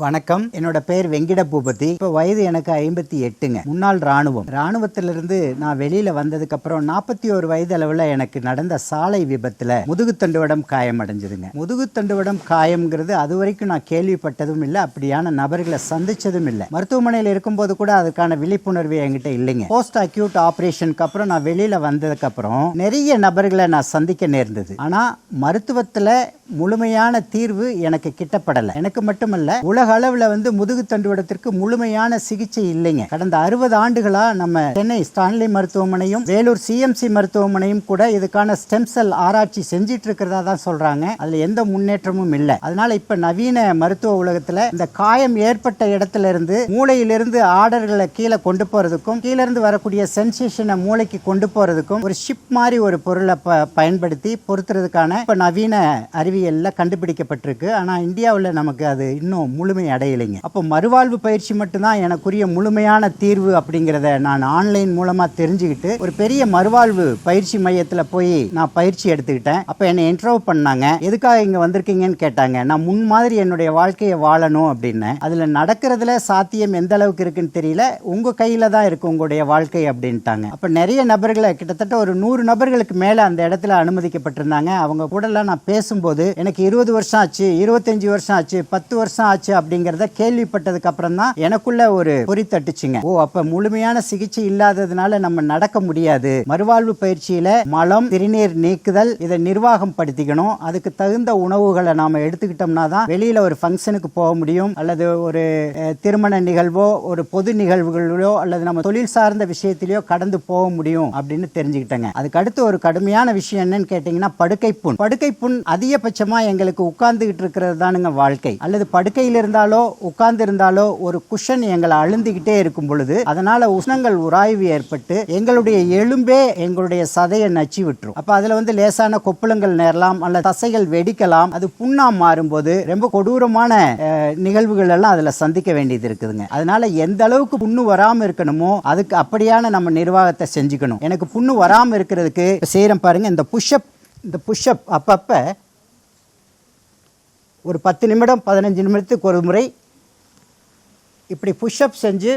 வணக்கம். என்னோட பேர் வெங்கிட பூபதி இப்போ வயது எனக்கு ஐம்பத்தி எட்டுங்க. முன்னாள் ராணுவம் ராணுவத்திலிருந்து நான் வெளியில வந்ததுக்கு அப்புறம் நாற்பத்தி ஒரு வயது அளவில் எனக்கு நடந்த சாலை விபத்துல முதுகு தண்டுவடம் காயம் அடைஞ்சதுங்க முதுகு தண்டுவடம் காயம்ங்கிறது அது வரைக்கும் நான் கேள்விப்பட்டதும் இல்லை. அப்படியான நபர்களை சந்திச்சதும் இல்லை. மருத்துவமனையில் இருக்கும்போது கூட அதுக்கான விழிப்புணர்வு என்கிட்ட இல்லைங்க. போஸ்ட் அக்யூட் ஆபரேஷனுக்கு அப்புறம் நான் வெளியில வந்ததுக்கு அப்புறம் நிறைய நபர்களை நான் சந்திக்க நேர்ந்தது. ஆனா மருத்துவத்துல முழுமையான தீர்வு எனக்கு கிட்டப்படலை. எனக்கு மட்டுமல்ல உலக அளவில் வந்து முதுகு தண்டுவடத்திற்கு முழுமையான சிகிச்சை இல்லைங்க. கடந்த அறுபது ஆண்டுகளா நம்ம சென்னை ஸ்டான்லி மருத்துவமனையும் வேலூர் சிஎம்சி மருத்துவமனையும் கூட இதுக்கான ஸ்டெம் செல் ஆராய்ச்சி செஞ்சிட்டு இருக்கிறதா தான் சொல்றாங்க. அதுல எந்த முன்னேற்றமும் இல்லை. அதனால இப்ப நவீன மருத்துவ உலகத்துல இந்த காயம் ஏற்பட்ட இடத்துல இருந்து மூளையிலிருந்து ஆர்டர்களை கீழே கொண்டு போறதுக்கும் கீழேருந்து வரக்கூடிய சென்சேஷனை மூளைக்கு கொண்டு போறதுக்கும் ஒரு ஷிப் மாதிரி ஒரு பொருளை ப- பயன்படுத்தி பொருத்துறதுக்கான இப்ப நவீன அறிவியல்ல கண்டுபிடிக்கப்பட்டிருக்கு. ஆனா இந்தியாவில் நமக்கு அது இன்னும் முழு முழுமை அடையலைங்க. அப்போ மறுவாழ்வு பயிற்சி மட்டும்தான் எனக்குரிய முழுமையான தீர்வு அப்படிங்கிறத நான் ஆன்லைன் மூலமாக தெரிஞ்சுக்கிட்டு ஒரு பெரிய மறுவாழ்வு பயிற்சி மையத்தில் போய் நான் பயிற்சி எடுத்துக்கிட்டேன். அப்போ என்னை இன்டர்வியூ பண்ணாங்க. எதுக்காக இங்கே வந்திருக்கீங்கன்னு கேட்டாங்க. நான் முன் மாதிரி என்னுடைய வாழ்க்கையை வாழணும் அப்படின்னு. அதில் நடக்கிறதுல சாத்தியம் எந்த அளவுக்கு இருக்குன்னு தெரியல. உங்கள் கையில் தான் இருக்கு உங்களுடைய வாழ்க்கை அப்படின்ட்டாங்க. அப்போ நிறைய நபர்களை கிட்டத்தட்ட ஒரு நூறு நபர்களுக்கு மேலே அந்த இடத்துல அனுமதிக்கப்பட்டிருந்தாங்க. அவங்க கூடலாம் நான் பேசும்போது எனக்கு இருபது வருஷம் ஆச்சு இருபத்தஞ்சி வருஷம் ஆச்சு பத்து வருஷம் ஆச்சு அப்படிங்கறத கேள்விப்பட்டதுக்கு அப்புறம் தான் எனக்குள்ள ஒரு பொறி தட்டுச்சுங்க. ஓ அப்ப முழுமையான சிகிச்சை இல்லாததுனால நம்ம நடக்க முடியாது. மறுவாழ்வு பயிற்சியில மலம் சிறுநீர் நீக்குதல் இதை நிர்வாகம் படுத்திக்கணும் அதுக்கு தகுந்த உணவுகளை நாம எடுத்துக்கிட்டோம்னா தான் வெளியில ஒரு ஃபங்க்ஷனுக்கு போக முடியும். அல்லது ஒரு திருமண நிகழ்வோ ஒரு பொது நிகழ்வுகளிலோ அல்லது நம்ம தொழில் சார்ந்த விஷயத்திலேயோ கடந்து போக முடியும் அப்படின்னு தெரிஞ்சுக்கிட்டேங்க. அதுக்கு அடுத்து ஒரு கடுமையான விஷயம் என்னன்னு கேட்டீங்கன்னா படுக்கை புண் படுக்கை புண் அதிகபட்சமா எங்களுக்கு உட்கார்ந்துகிட்டு இருக்கிறது தானுங்க வாழ்க்கை. அல்லது படுக்கையில் இருந்தாலோ உட்கார்ந்திருந்தாலோ ஒரு குஷன் எங்களை அழுந்திக்கிட்டே இருக்கும் பொழுது அதனால உஷ்ணங்கள் உராய்வு ஏற்பட்டு எங்களுடைய எலும்பே எங்களுடைய சதையை நச்சு விட்டுரும். அப்ப அதுல வந்து லேசான கொப்பளங்கள் நேரலாம் அல்ல தசைகள் வெடிக்கலாம் அது புண்ணா மாறும்போது ரொம்ப கொடூரமான நிகழ்வுகள் எல்லாம் அதுல சந்திக்க வேண்டியது இருக்குதுங்க. அதனால எந்த அளவுக்கு புண்ணு வராம இருக்கணுமோ அதுக்கு அப்படியான நம்ம நிர்வாகத்தை செஞ்சுக்கணும். எனக்கு புண்ணு வராம இருக்கிறதுக்கு செய்யறேன் பாருங்க இந்த புஷ்அப் இந்த புஷ்அப் அப்பப்ப ஒரு பத்து நிமிடம் பதினஞ்சு நிமிடத்துக்கு ஒரு முறை இப்படி புஷ்அப் செஞ்சு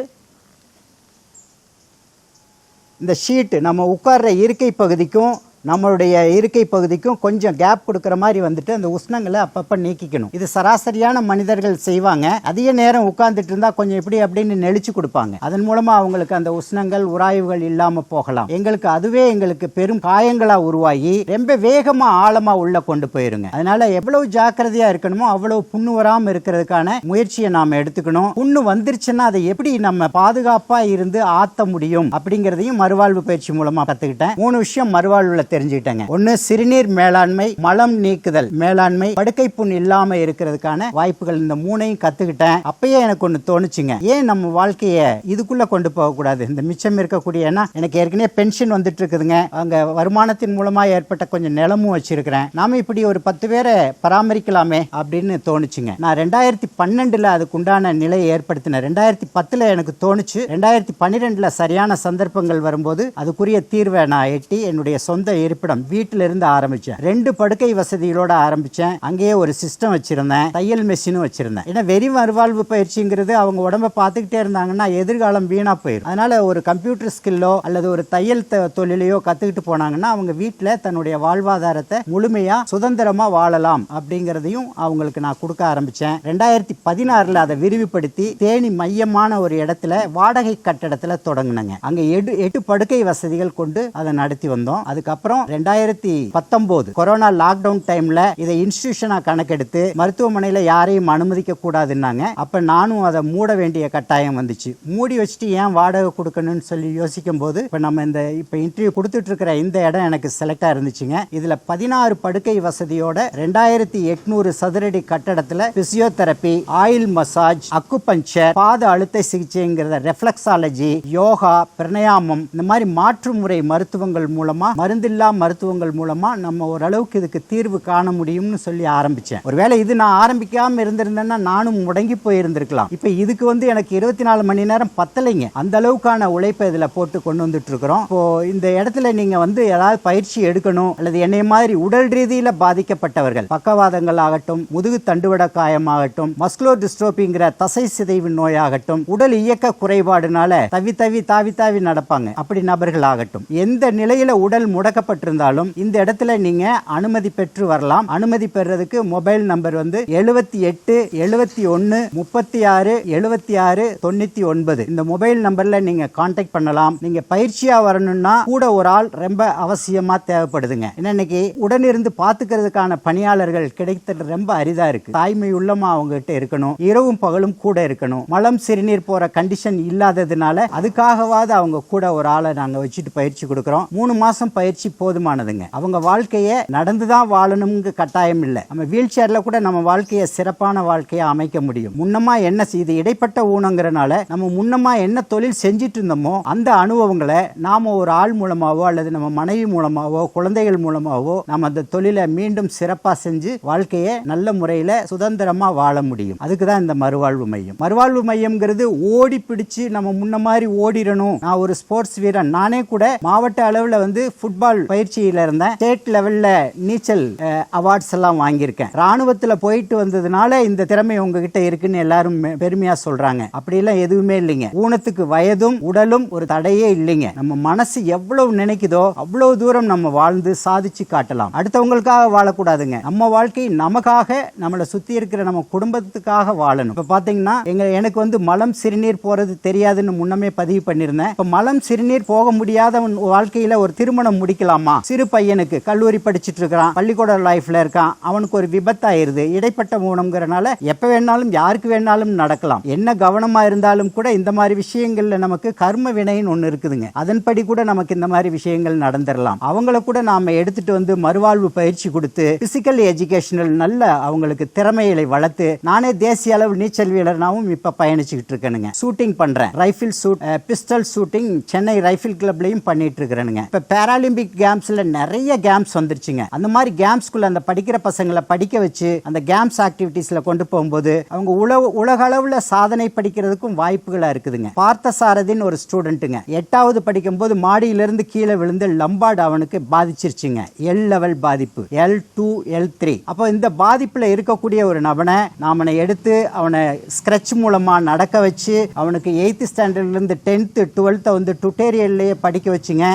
இந்த ஷீட்டு நம்ம உட்கார்ற இருக்கை பகுதிக்கும் நம்மளுடைய இருக்கை பகுதிக்கும் கொஞ்சம் கேப் கொடுக்குற மாதிரி வந்துட்டு அந்த உஷ்ணங்களை அப்பப்போ நீக்கிக்கணும். இது சராசரியான மனிதர்கள் செய்வாங்க. அதிக நேரம் உட்கார்ந்துட்டு இருந்தால் கொஞ்சம் இப்படி அப்படின்னு நெளிச்சு கொடுப்பாங்க. அதன் மூலமா அவங்களுக்கு அந்த உஷ்ணங்கள் உராய்வுகள் இல்லாமல் போகலாம். எங்களுக்கு அதுவே எங்களுக்கு பெரும் காயங்களாக உருவாகி ரொம்ப வேகமாக ஆழமாக உள்ள கொண்டு போயிருங்க. அதனால எவ்வளவு ஜாக்கிரதையாக இருக்கணுமோ அவ்வளவு புண்ணு வராமல் இருக்கிறதுக்கான முயற்சியை நாம் எடுத்துக்கணும். புண்ணு வந்துருச்சுன்னா அதை எப்படி நம்ம பாதுகாப்பாக இருந்து ஆத்த முடியும் அப்படிங்கிறதையும் மறுவாழ்வு பயிற்சி மூலமாக கற்றுக்கிட்டேன் மூணு விஷயம் மறுவாழ்வுல தெரிஞ்சுக்கிட்டேங்க. ஒன்று சிறுநீர் மேலாண்மை மலம் நீக்குதல். மேலாண்மை படுக்கை புண் இல்லாம இருக்கிறதுக்கான வாய்ப்புகள் இந்த மூணையும் கத்துக்கிட்டேன். அப்பயே எனக்கு ஒன்று தோணுச்சுங்க. ஏன் நம்ம வாழ்க்கைய இதுக்குள்ள கொண்டு போக கூடாது? இந்த மிச்சம் இருக்கக்கூடிய ஏன்னா எனக்கு ஏற்கனவே பென்ஷன் வந்துட்டு இருக்குதுங்க அங்க வருமானத்தின் மூலமா ஏற்பட்ட கொஞ்சம் நிலமும் வச்சிருக்கிறேன். நாம இப்படி ஒரு பத்து பேரை பராமரிக்கலாமே அப்படின்னு தோணுச்சுங்க. நான் ரெண்டாயிரத்தி பன்னெண்டுல அதுக்குண்டான நிலையை ஏற்படுத்தினேன். ரெண்டாயிரத்தி பத்துல எனக்கு தோணுச்சு. ரெண்டாயிரத்தி பன்னிரெண்டுல சரியான சந்தர்ப்பங்கள் வரும்போது அதுக்குரிய தீர்வை நான் எட்டி என்னுடைய சொந்த இருப்பிடம் வீட்டில இருந்து ஆரம்பிச்சேன். ரெண்டு படுக்கை வசதிகளோட ஆரம்பிச்சேன். அங்கேயே ஒரு சிஸ்டம் வச்சிருந்தேன். தையல் மெஷினும் வச்சிருந்தேன். ஏன்னா வெறி மறுவாழ்வு பயிற்சிங்கிறது அவங்க உடம்ப பார்த்துக்கிட்டே இருந்தாங்கன்னா எதிர்காலம் வீணா போயிடும் அதனால ஒரு கம்ப்யூட்டர் ஸ்கில்லோ அல்லது ஒரு தையல் தொழிலையோ கத்துக்கிட்டு போனாங்கன்னா அவங்க வீட்டில் தன்னுடைய வாழ்வாதாரத்தை முழுமையா சுதந்திரமா வாழலாம் அப்படிங்கிறதையும் அவங்களுக்கு நான் கொடுக்க ஆரம்பிச்சேன். ரெண்டாயிரத்தி பதினாறுல அதை விரிவுபடுத்தி தேனி மையமான ஒரு இடத்துல வாடகை கட்டடத்துல தொடங்கினேங்க. அங்க எட்டு எட்டு படுக்கை வசதிகள் கொண்டு அதை நடத்தி வந்தோம். அதுக்கப்புறம் ரெண்டாயிரத்தி பத்தொன்பது கொரோனா லாக்டவுன் டைம்ல இதை இன்ஸ்டிடியூஷனா கணக்கெடுத்து மருத்துவமனையில யாரையும் அனுமதிக்க கூடாதுன்னாங்க. அப்ப நானும் அதை மூட வேண்டிய கட்டாயம் வந்துச்சு. மூடி வச்சுட்டு ஏன் வாடகை கொடுக்கணும்னு சொல்லி யோசிக்கும் போது இப்ப நம்ம இந்த இப்ப இன்டர்வியூ கொடுத்துட்டு இருக்கிற இந்த இடம் எனக்கு செலக்டா இருந்துச்சுங்க. இதுல பதினாறு படுக்கை வசதியோட ரெண்டாயிரத்தி எட்நூறு சதுரடி கட்டடத்துல பிசியோதெரப்பி ஆயில் மசாஜ் அக்குபஞ்சர் பாத அழுத்த சிகிச்சைங்கிறத ரெஃப்ளெக்ஸாலஜி யோகா பிரணயாமம் இந்த மாதிரி மாற்று முறை மருத்துவங்கள் மூலமா மருந்தில் இல்லா மருத்துவங்கள் மூலமா நம்ம ஓரளவுக்கு இதுக்கு தீர்வு காண முடியும்னு சொல்லி ஆரம்பிச்சேன். ஒருவேளை இது நான் ஆரம்பிக்காம இருந்திருந்தேன்னா நானும் முடங்கி போயிருந்திருக்கலாம். இப்போ இதுக்கு வந்து எனக்கு இருபத்தி நாலு மணி நேரம் பத்தலைங்க. அந்த அளவுக்கான உழைப்பை இதில் போட்டு கொண்டு வந்துட்டு இருக்கிறோம் இப்போ இந்த இடத்துல நீங்க வந்து ஏதாவது பயிற்சி எடுக்கணும் அல்லது என்னை மாதிரி உடல் ரீதியில பாதிக்கப்பட்டவர்கள் பக்கவாதங்கள் ஆகட்டும் முதுகு தண்டுவட காயமாகட்டும் மஸ்குலோ டிஸ்ட்ரோபிங்கிற தசை சிதைவு நோயாகட்டும் உடல் இயக்க குறைபாடுனால தவி தவி தாவி தாவி நடப்பாங்க. அப்படி நபர்கள் ஆகட்டும் எந்த நிலையில உடல் முடக்கப்பட்டிருந்தாலும் இந்த இடத்துல நீங்க அனுமதி பெற்று வரலாம். அனுமதி பெறுறதுக்கு மொபைல் நம்பர் வந்து எழுபத்தி எட்டு எழுபத்தி ஒன்னு முப்பத்தி ஆறு எழுபத்தி ஆறு தொண்ணூத்தி ஒன்பது. இந்த மொபைல் நம்பர்ல நீங்க கான்டாக்ட் பண்ணலாம். நீங்க பயிற்சியா வரணும்னா கூட ஒரு ஆள் ரொம்ப அவசியமா தேவைப்படுதுங்க. ஏன்னா இன்னைக்கு உடனிருந்து பாத்துக்கிறதுக்கான பணியாளர்கள் கிடைத்தது ரொம்ப அரிதா இருக்கு. தாய்மை உள்ளமா அவங்க கிட்ட இருக்கணும். இரவும் பகலும் கூட இருக்கணும். மலம் சிறுநீர் போற கண்டிஷன் இல்லாததுனால அதுக்காகவாது அவங்க கூட ஒரு ஆளை நாங்க வச்சுட்டு பயிற்சி கொடுக்கறோம். மூணு மாசம் பயிற்சி போதுமானதுங்க. அவங்க வாழ்க்கையை நடந்துதான் வாழணுங்க கட்டாயம் இல்லை. நம்ம வீல் சேர்ல கூட நம்ம வாழ்க்கையை சிறப்பான வாழ்க்கையை அமைக்க முடியும். முன்னமா என்ன செய்து இடைப்பட்ட ஊனங்கிறனால நம்ம முன்னமா என்ன தொழில் செஞ்சிட்டு இருந்தோமோ அந்த அனுபவங்களை நாம ஒரு ஆள் மூலமாவோ அல்லது நம்ம மனைவி மூலமாவோ குழந்தைகள் மூலமாவோ நம்ம அந்த தொழிலை மீண்டும் சிறப்பா செஞ்சு வாழ்க்கையை நல்ல முறையில சுதந்திரமா வாழ முடியும். அதுக்கு தான் இந்த மறுவாழ்வு மையம். மறுவாழ்வு மையம்ங்கிறது ஓடி பிடிச்சு நம்ம முன்ன மாதிரி ஓடிடணும். நான் ஒரு ஸ்போர்ட்ஸ் வீரன். நானே கூட மாவட்ட அளவில் வந்து ஃபுட்பால் பயிற்சியில இருந்தேன். ஸ்டேட் லெவல்ல நீச்சல் அவார்ட்ஸ் எல்லாம் வாங்கியிருக்கேன். ராணுவத்துல போயிட்டு வந்ததுனால இந்த திறமை உங்ககிட்ட இருக்குன்னு எல்லாரும் பெருமையாக பெருமையா சொல்றாங்க. எதுவுமே இல்லைங்க. ஊனத்துக்கு வயதும் உடலும் ஒரு தடையே இல்லைங்க. நம்ம மனசு எவ்வளவு நினைக்குதோ அவ்வளவு தூரம் நம்ம வாழ்ந்து சாதிச்சு காட்டலாம். அடுத்தவங்களுக்காக வாழக்கூடாதுங்க. நம்ம வாழ்க்கை நமக்காக நம்மளை சுத்தி இருக்கிற நம்ம குடும்பத்துக்காக வாழணும். இப்ப பாத்தீங்கன்னா எங்க எனக்கு வந்து மலம் சிறுநீர் போறது தெரியாதுன்னு முன்னமே பதிவு பண்ணியிருந்தேன். இப்ப மலம் சிறுநீர் போக முடியாதவன் வாழ்க்கையில ஒரு திருமணம் முடிக்கலாம். சிறு பையனுக்கு கல்லூரி படிச்சிட்டு இருக்கிறான். பள்ளிக்கூட லைஃப்ல இருக்கான். அவனுக்கு ஒரு விபத்தாயிருது. இடைப்பட்ட ஊனம்ங்கிறனால எப்ப வேணாலும் யாருக்கு வேணாலும் நடக்கலாம். என்ன கவனமா இருந்தாலும் கூட இந்த மாதிரி விஷயங்கள்ல நமக்கு கர்ம வினைன்னு ஒண்ணு இருக்குதுங்க. அதன்படி கூட நமக்கு இந்த மாதிரி விஷயங்கள் நடந்துடலாம் அவங்கள கூட நாம எடுத்துட்டு வந்து மறுவாழ்வு பயிற்சி கொடுத்து பிசிக்கல் எஜுகேஷனல் நல்ல அவங்களுக்கு திறமைகளை வளர்த்து நானே தேசிய அளவு நீச்சல் வீரனாவும் இப்ப பயணிச்சுக்கிட்டு இருக்கேனுங்க. ஷூட்டிங் பண்றேன். Rifle shoot pistol shooting Chennai rifle கிளப்லயும் பண்ணிட்டு இருக்கிறேனுங்க. இப்ப பேராலிம்பிக் கேம்ஸில் நிறைய கேம்ஸ் வந்துருச்சுங்க. அந்த மாதிரி கேம்ஸ்குள்ள அந்த படிக்கிற பசங்களை படிக்க வச்சு அந்த கேம்ஸ் ஆக்டிவிட்டீஸ்ல கொண்டு போகும்போது அவங்க உலக உலக அளவில் சாதனை படிக்கிறதுக்கும் வாய்ப்புகளா இருக்குதுங்க. பார்த்த சாரதின்னு ஒரு ஸ்டூடெண்ட்டுங்க எட்டாவது படிக்கும்போது மாடியிலிருந்து கீழே விழுந்து லம்பார்டு அவனுக்கு பாதிச்சிருச்சுங்க. எல் லெவல் பாதிப்பு. எல் டூ எல் த்ரீ அப்போ இந்த பாதிப்புல இருக்கக்கூடிய ஒரு நபனை நாமனை எடுத்து அவனை ஸ்க்ரெச் மூலமா நடக்க வச்சு அவனுக்கு எயித்து ஸ்டாண்டர்ட்ல இருந்து டென்த்து டுவெல்த்தை வந்து டுட்டேரியல்லையே படிக்க வச்சுங்க.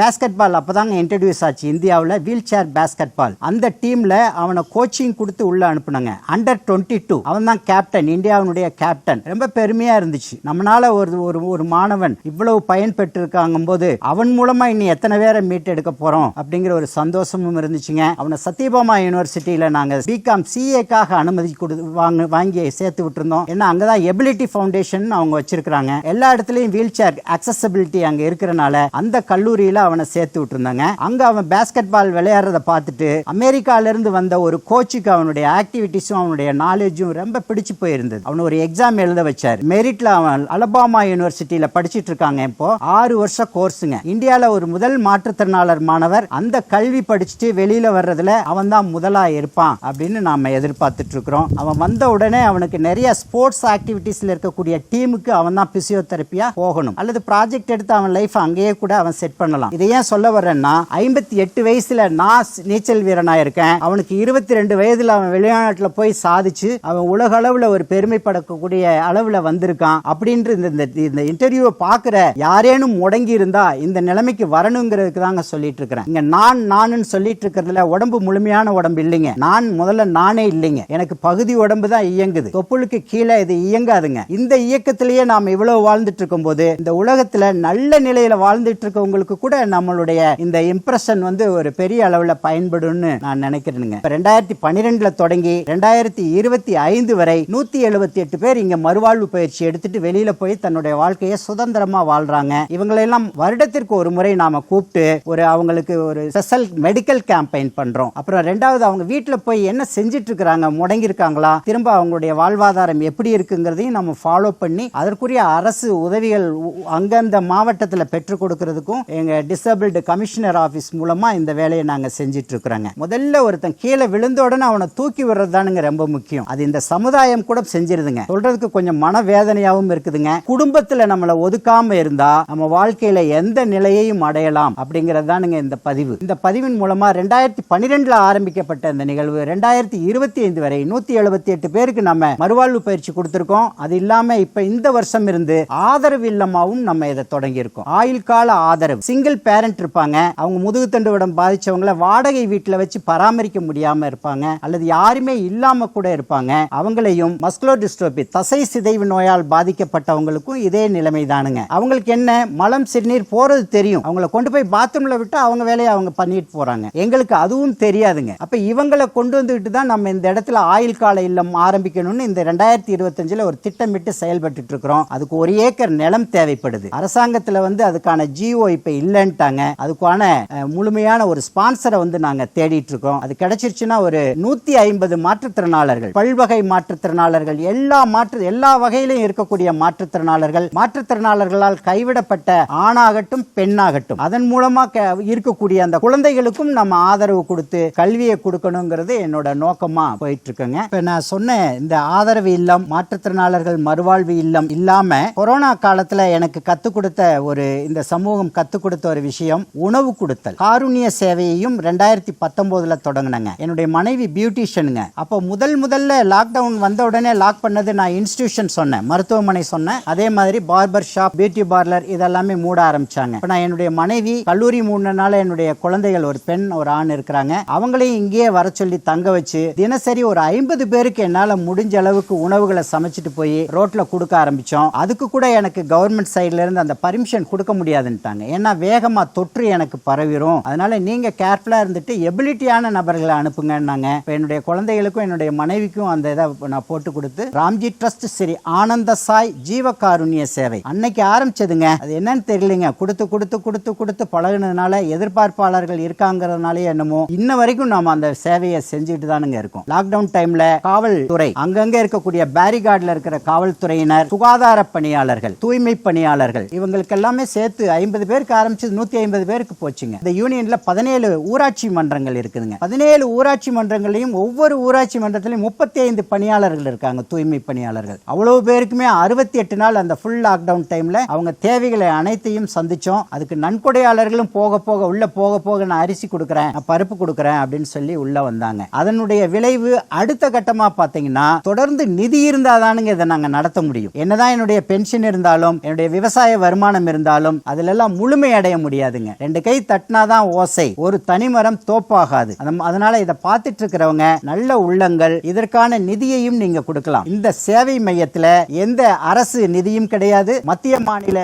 பேஸ்கெட் பால் தாங்க இன்ட்ரடியூஸ் ஆச்சு. இந்தியாவில் வீல் சேர் பேஸ்கெட் பால் அந்த டீமில் அவனை கோச்சிங் கொடுத்து உள்ள அனுப்புனாங்க. அண்டர் டுவெண்ட்டி டூ அவன் தான் கேப்டன் இந்தியாவினுடைய கேப்டன் ரொம்ப பெருமையா இருந்துச்சு. நம்மளால ஒரு ஒரு ஒரு மாணவன் இவ்வளவு பயன் பெற்றிருக்காங்க போது அவன் மூலமா இனி எத்தனை பேரை மீட் எடுக்க போறோம் அப்படிங்கிற ஒரு சந்தோஷமும் இருந்துச்சுங்க. அவனை சத்யபாமா யூனிவர்சிட்டியில் நாங்கள் பிகாம் சிஏக்காக அனுமதி கொடு வாங்க வாங்கி சேர்த்து விட்டுருந்தோம். ஏன்னா அங்கதான் எபிலிட்டி ஃபவுண்டேஷன் அவங்க வச்சிருக்காங்க எல்லா இடத்துலையும் வீல் சேர் அக்சசபிலிட்டி அங்கே இருக்கிறனால அந்த கல்லூரியில் அவனை சேர்த்து விட்டுருந்தாங்க. அங்க அவன் பேஸ்கெட் பால் விளையாடுறத பார்த்துட்டு அமெரிக்கால இருந்து வந்த ஒரு கோச்சுக்கு அவனுடைய ஆக்டிவிட்டிஸும் அவனுடைய நாலேஜும் ரொம்ப பிடிச்சு போயிருந்தது. அவன் ஒரு எக்ஸாம் எழுத வச்சார். மெரிட்ல அவன் அலபாமா யூனிவர்சிட்டியில படிச்சிட்டு இருக்காங்க இப்போ. ஆறு வருஷ கோர்ஸுங்க இந்தியால ஒரு முதல் மாற்றுத்திறனாளர் மாணவர். அந்த கல்வி படிச்சுட்டு வெளியில வர்றதுல அவன் தான் முதலா இருப்பான் அப்படின்னு நாம எதிர்பார்த்துட்டு இருக்கிறோம். அவன் வந்த உடனே அவனுக்கு நிறைய ஸ்போர்ட்ஸ் ஆக்டிவிட்டீஸ்ல இருக்கக்கூடிய டீமுக்கு அவன் தான் பிசியோதெரப்பியா போகணும். அல்லது ப்ராஜெக்ட் எடுத்து அவன் லைஃப் அங்கேயே கூட அவன் செட் பண்ணலாம். இதை ஏன் சொல்ல வர்றேன்னா ஐம்பத்தி எட்டு வயசுல நான் நீச்சல் வீரனா இருக்கேன். அவனுக்கு இருபத்தி ரெண்டு வயதுல அவன் வெளிநாட்டுல போய் சாதிச்சு அவன் உலக அளவுல ஒரு பெருமைப்படக்கூடிய அளவுல வந்திருக்கான். அப்படின்ற இந்த- இந்த இன்டர்வியூவை பார்க்குற யாரேனும் முடங்கி இருந்தா இந்த நிலைமைக்கு வரணுங்கிறதுக்கு தாங்க சொல்லிட்டு இருக்கிறேன். இங்க நான் நானுன்னு சொல்லிட்டு இருக்கிறதுல உடம்பு முழுமையான உடம்பு இல்லைங்க. நான் முதல்ல நானே இல்லைங்க. எனக்கு பகுதி உடம்பு தான் இயங்குது. தொப்புளுக்கு கீழே இது இயங்காதுங்க. இந்த இயக்கத்திலேயே நாம் இவ்வளவு வாழ்ந்துட்டு இருக்கும்போது இந்த உலகத்துல நல்ல நிலையில வாழ்ந்துட்டு இருக்கவங்களுக்கு கூட நம்மளுடைய இந்த இம்ப்ரெஷன் வந்து ஒரு பெரிய அளவில் பயன்படும்னு நான் நினைக்கிறேனுங்க. இப்போ ரெண்டாயிரத்தி பன்னிரெண்டில் தொடங்கி ரெண்டாயிரத்தி இருபத்தி ஐந்து வரை நூத்தி எழுபத்தி எட்டு பேர் இங்க மறுவாழ்வு பயிற்சி எடுத்துட்டு வெளியில போய் தன்னுடைய வாழ்க்கையை சுதந்திரமா வாழ்றாங்க. இவங்களெல்லாம் வருடத்திற்கு ஒரு முறை நாம கூப்பிட்டு ஒரு அவங்களுக்கு ஒரு ஸ்பெஷல் மெடிக்கல் கேம்பெயின் பண்றோம். அப்புறம் ரெண்டாவது அவங்க வீட்டில் போய் என்ன செஞ்சுட்டு இருக்கிறாங்க முடங்கி இருக்காங்களா திரும்ப அவங்களுடைய வாழ்வாதாரம் எப்படி இருக்குங்கிறதையும் நம்ம ஃபாலோ பண்ணி அதற்குரிய அரசு உதவிகள் உ- அந்தந்த மாவட்டத்தில் பெற்றுக் கொடுக்கறதுக்கும் எங்க டிசபிள்டு கமிஷன் கமிஷனர் ஆஃபீஸ் மூலமா இந்த வேலையை நாங்க செஞ்சிட்டு இருக்கிறோங்க முதல்ல ஒருத்தன் கீழே விழுந்த உடனே அவனை தூக்கி விடுறது தானுங்க ரொம்ப முக்கியம். அது இந்த சமுதாயம் கூட செஞ்சிருதுங்க. சொல்றதுக்கு கொஞ்சம் மனவேதனையாவும் இருக்குதுங்க. குடும்பத்துல நம்மளை ஒதுக்காம இருந்தா நம்ம வாழ்க்கையில எந்த நிலையையும் அடையலாம் அப்படிங்கிறது தானுங்க இந்த பதிவு. இந்த பதிவின் மூலமா ரெண்டாயிரத்தி பன்னிரெண்டுல ஆரம்பிக்கப்பட்ட இந்த நிகழ்வு ரெண்டாயிரத்தி இருபத்தி ஐந்து வரை நூத்தி எழுபத்தி எட்டு பேருக்கு நம்ம மறுவாழ்வு பயிற்சி கொடுத்துருக்கோம். அது இல்லாம இப்ப இந்த வருஷம் இருந்து ஆதரவு இல்லமாவும் நம்ம இதை தொடங்கி இருக்கோம் ஆயுள் கால ஆதரவு. சிங்கிள் பேரண்ட் இருப்பாங்க. அவங்க முதுகுத்தண்டு விடம் பாதிச்சவங்கள வாடகை வீட்டில் வச்சு பராமரிக்க முடியாம இருப்பாங்க அல்லது யாருமே இல்லாம கூட இருப்பாங்க. அவங்களையும் மஸ்குலோ டிஸ்ட்ரோபி தசை சிதைவு நோயால் பாதிக்கப்பட்டவங்களுக்கும் இதே நிலைமை தானுங்க அவங்களுக்கு என்ன மலம் சிறுநீர் போறது தெரியும். அவங்கள கொண்டு போய் பாத்ரூம்ல விட்டு அவங்க வேலையை அவங்க பண்ணிட்டு போறாங்க. எங்களுக்கு அதுவும் தெரியாதுங்க. அப்ப இவங்களை கொண்டு வந்துட்டு தான் நம்ம இந்த இடத்துல ஆயுள் கால இல்லம் ஆரம்பிக்கணும்னு இந்த ரெண்டாயிரத்தி இருபத்தஞ்சில் ஒரு திட்டமிட்டு செயல்பட்டு இருக்கிறோம். அதுக்கு ஒரு ஏக்கர் நிலம் தேவைப்படுது. அரசாங்கத்தில் வந்து அதுக்கான ஜிஓ இப்ப இல்லைன்ட்டாங்க. அதுக்கான அஹ், முழுமையான ஒரு ஸ்பான்சரை வந்து நாங்க தேடிட்டு இருக்கோம் அது கிடைச்சிருச்சுன்னா ஒரு நூத்தி ஐம்பது மாற்றுத்திறனாளர்கள். பல்வகை மாற்றுத்திறனாளர்கள். எல்லா மாற்று எல்லா வகையிலும் இருக்கக்கூடிய மாற்றுத்திறனாளர்கள். மாற்றுத்திறனாளர்களால் கைவிடப்பட்ட ஆணாகட்டும் பெண்ணாகட்டும். அதன் மூலமா இருக்கக்கூடிய அந்த குழந்தைகளுக்கும் நம்ம ஆதரவு கொடுத்து கல்வியை கொடுக்கணுங்கிறது என்னோட நோக்கமா போயிட்டு இருக்குங்க இப்ப நான் சொன்ன இந்த ஆதரவு இல்லம் மாற்றுத்திறனாளர்கள் மறுவாழ்வு இல்லம் இல்லாம கொரோனா காலத்துல எனக்கு கத்துக் கொடுத்த ஒரு இந்த சமூகம் கத்துக் கொடுத்த ஒரு விஷயம் உணவு கொடுத்தல். காருண்ய சேவையையும் ரெண்டாயிரத்தி பத்தொன்பதுல தொடங்கினங்க. என்னுடைய மனைவி பியூட்டிஷியனுங்க. அப்போ முதல் முதல்ல லாக்டவுன் வந்த உடனே லாக் பண்ணது நான் இன்ஸ்டிடியூஷன் சொன்னேன். மருத்துவமனை சொன்னேன். அதே மாதிரி பார்பர் ஷாப் பியூட்டி பார்லர் இதெல்லாமே மூட ஆரம்பிச்சாங்க. இப்போ நான் என்னுடைய மனைவி கல்லூரி மூணுனால என்னுடைய குழந்தைகள் ஒரு பெண் ஒரு ஆண் இருக்கிறாங்க. அவங்களையும் இங்கேயே வர சொல்லி தங்க வச்சு தினசரி ஒரு ஐம்பது பேருக்கு என்னால் முடிஞ்ச அளவுக்கு உணவுகளை சமைச்சிட்டு போய் ரோட்ல கொடுக்க ஆரம்பிச்சோம். அதுக்கு கூட எனக்கு கவர்மெண்ட் சைடுல இருந்து அந்த பர்மிஷன் கொடுக்க முடியாதுன்ட்டாங்க. ஏன்னா வேகமா தொற்று எனக்கு பரவிடும் அதனால நீங்க கேர்ஃபுல்லா இருந்துட்டு எபிலிட்டியான நபர்களை அனுப்புங்கன்னாங்க. இப்போ என்னுடைய குழந்தைகளுக்கும் என்னுடைய மனைவிக்கும் அந்த இதை நான் போட்டு கொடுத்து ராம்ஜி ட்ரஸ்ட் சரி ஆனந்த சாய் ஜீவகாருண்ய சேவை. அன்னைக்கு ஆரம்பிச்சதுங்க. அது என்னன்னு தெரியலங்க. கொடுத்து கொடுத்து கொடுத்து கொடுத்து பழகுனதுனால எதிர்பார்ப்பாளர்கள் இருக்காங்கிறதுனாலே என்னமோ இன்ன வரைக்கும் நாம அந்த சேவையை செஞ்சுட்டு தானுங்க இருக்கோம். லாக்டவுன் டைம்ல காவல்துறை அங்கங்க இருக்கக்கூடிய பேரிகார்டில் இருக்கிற காவல்துறையினர் சுகாதார பணியாளர்கள் தூய்மை பணியாளர்கள் இவங்களுக்கு எல்லாமே சேர்த்து ஐம்பது பேருக்கு ஆரம்பிச்சது நூத்தி ஐம்பது பேருக்கு போச்சுங்க. இந்த யூனியன்ல பதினேழு ஊராட்சி மன்றங்கள் இருக்குதுங்க. பதினேழு ஊராட்சி மன்றங்களையும் ஒவ்வொரு ஊராட்சி மன்றத்திலையும் முப்பத்தி ஐந்து பணியாளர்கள் இருக்காங்க தூய்மை பணியாளர்கள். அவ்வளவு பேருக்குமே அறுபத்தி எட்டு நாள் அந்த ஃபுல் லாக்டவுன் டைம்ல அவங்க தேவைகளை அனைத்தையும் சந்திச்சோம். அதுக்கு நன்கொடையாளர்களும் போக போக உள்ள போக போக நான் அரிசி கொடுக்குறேன் பருப்பு கொடுக்குறேன் அப்படின்னு சொல்லி உள்ள வந்தாங்க. அதனுடைய விளைவு அடுத்த கட்டமா பாத்தீங்கன்னா தொடர்ந்து நிதி இருந்தாதானுங்க இதை நாங்க நடத்த முடியும். என்னதான் என்னுடைய பென்ஷன் இருந்தாலும் என்னுடைய விவசாய வருமானம் இருந்தாலும் அதுல எல்லாம் முழுமை அடைய முடியாதுங்க. ரெண்டு கை தட்டினாதான் ஓசை. ஒரு தனிமரம் தோப்பாகாது. அதனால இதை பார்த்துட்டு இருக்கிறவங்க நல்ல உள்ளங்கள் இதற்கான நிதியையும் நீங்க கொடுக்கலாம். இந்த சேவை மையத்தில் எந்த அரசு நிதியும் கிடையாது. மத்திய மாநில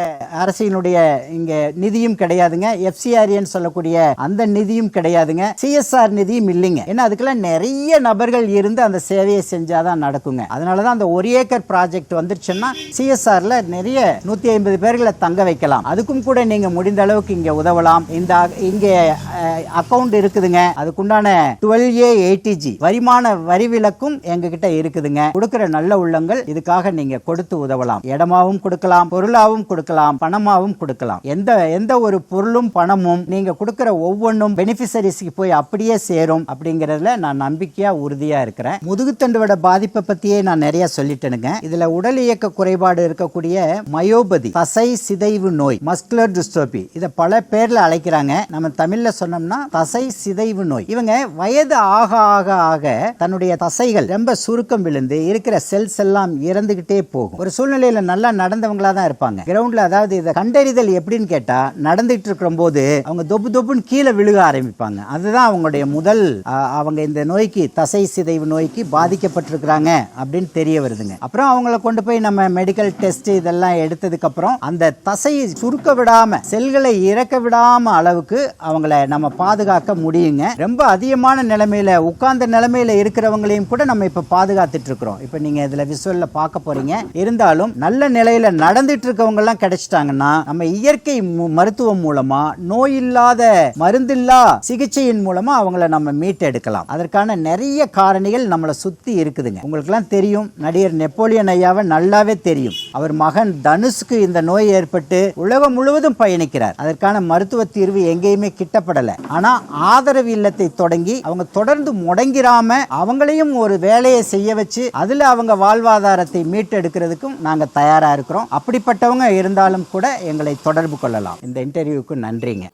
அரசினுடைய இங்க நிதியும் கிடையாதுங்க. எஃப்சிஆர்ஏன்னு சொல்லக்கூடிய அந்த நிதியும் கிடையாதுங்க. சிஎஸ்ஆர் நிதியும் இல்லைங்க. ஏன்னா அதுக்கெல்லாம் நிறைய நபர்கள் இருந்து அந்த சேவையை செஞ்சாதான் நடக்குங்க. அதனாலதான் அந்த ஒரு ஏக்கர் ப்ராஜெக்ட் வந்துருச்சுன்னா சிஎஸ்ஆர்ல நிறைய நூத்தி ஐம்பது பேர்களை தங்க வைக்கலாம். அதுக்கும் கூட நீங்க முடிந்த அளவுக்கு இங்க உதவலாம். இந்த அ- இங்க அக்கவுண்ட் இருக்குதுங்க. அதுக்குண்டான டுவெல் ஏ ஏடிஜி வரிமான வரி விலக்கும் எங்ககிட்ட இருக்குதுங்க. கொடுக்கிற நல்ல உள்ளங்கள் இதுக்காக நீங்க கொடுத்து உதவலாம். இடமாவும் கொடுக்கலாம் பொருளாவும் கொடுக்கலாம் பணமாவும் கொடுக்கலாம். எந்த எந்த ஒரு பொருளும் பணமும் நீங்க கொடுக்கிற ஒவ்வொன்றும் பெனிஃபிஷரிஸ்க்கு போய் அப்படியே சேரும் அப்படிங்கறதுல நான் நம்பிக்கையா உறுதியா இருக்கிறேன். முதுகுத்தண்டுவோட பாதிப்பை பத்தியே நான் நிறைய சொல்லிட்டேனுங்க. இதுல உடல் இயக்க குறைபாடு இருக்கக்கூடிய மயோபதி தசை சிதைவு நோய் மஸ்குலர் டிஸ்டோபி இதை பல பேர்ல அழைக்கிறாங்க நம்ம தமிழ்ல சொன்னோம்னா தசை சிதைவு நோய். இவங்க வயது ஆக ஆக ஆக தன்னுடைய தசைகள் ரொம்ப சுருக்கம் விழுந்து இருக்கிற செல்ஸ் எல்லாம் இறந்துகிட்டே போகும். ஒரு சூழ்நிலையில நல்லா நடந்தவங்களா தான் இருப்பாங்க. கிரவுண்ட்ல அதாவது இதை கண்டறிதல் எப்படின்னு கேட்டா நடந்துட்டு இருக்கிற போது அவங்க தொப்பு தொப்புன்னு கீழே விழுக ஆரம்பிப்பாங்க. அதுதான் அவங்களுடைய முதல் அவங்க இந்த நோய்க்கு தசை சிதைவு நோய்க்கு பாதிக்கப்பட்டிருக்கிறாங்க அப்படின்னு தெரிய வருதுங்க. அப்புறம் அவங்கள கொண்டு போய் நம்ம மெடிக்கல் டெஸ்ட் இதெல்லாம் எடுத்ததுக்கு அப்புறம் அந்த தசையை சுருக்க விடாம செல்களை இறக்க விடாம அளவுக்கு அவங்கள நம்ம பாதுகாக்க முடியுங்க. ரொம்ப அதிகமான நிலைமையில உட்கார்ந்த நிலைமையில இருக்கிறவங்களையும் கூட நம்ம இப்ப பாதுகாத்துட்டு இருக்கிறோம். இப்ப நீங்க இதுல விசுவல்ல பார்க்க போறீங்க. இருந்தாலும் நல்ல நிலையில நடந்துட்டு இருக்கவங்க எல்லாம் கிடைச்சிட்டாங்கன்னா நம்ம இயற்கை மு- மருத்துவம் மூலமா நோய் இல்லாத மருந்தில்லா சிகிச்சையின் மூலமா அவங்கள நம்ம மீட்டெடுக்கலாம். அதற்கான நிறைய காரணிகள் நம்மளை சுத்தி இருக்குதுங்க. உங்களுக்கெல்லாம் தெரியும் நடிகர் நெப்போலியன் ஐயாவை நல்லாவே தெரியும். அவர் மகன் தனுஷ்க்கு இந்த நோய் ஏற்பட்டு உலகம் முழுவதும் பயணிக்கிறார். அதற்கான மருத்துவ தீர்வு எங்கேயுமே கிட்டப்படலை. ஆனா ஆதரவு இல்லத்தை தொடங்கி அவங்க தொடர்ந்து முடங்கிராம அவங்களையும் ஒரு வேலையை செய்ய வச்சு அதுல அவங்க வாழ்வாதாரத்தை மீட்டெடுக்கிறதுக்கும் நாங்க தயாரா இருக்கிறோம். அப்படிப்பட்டவங்க இருந்தாலும் கூட எங்களை தொடர்பு கொள்ளலாம். இந்த இன்டர்வியூக்கு நன்றிங்க.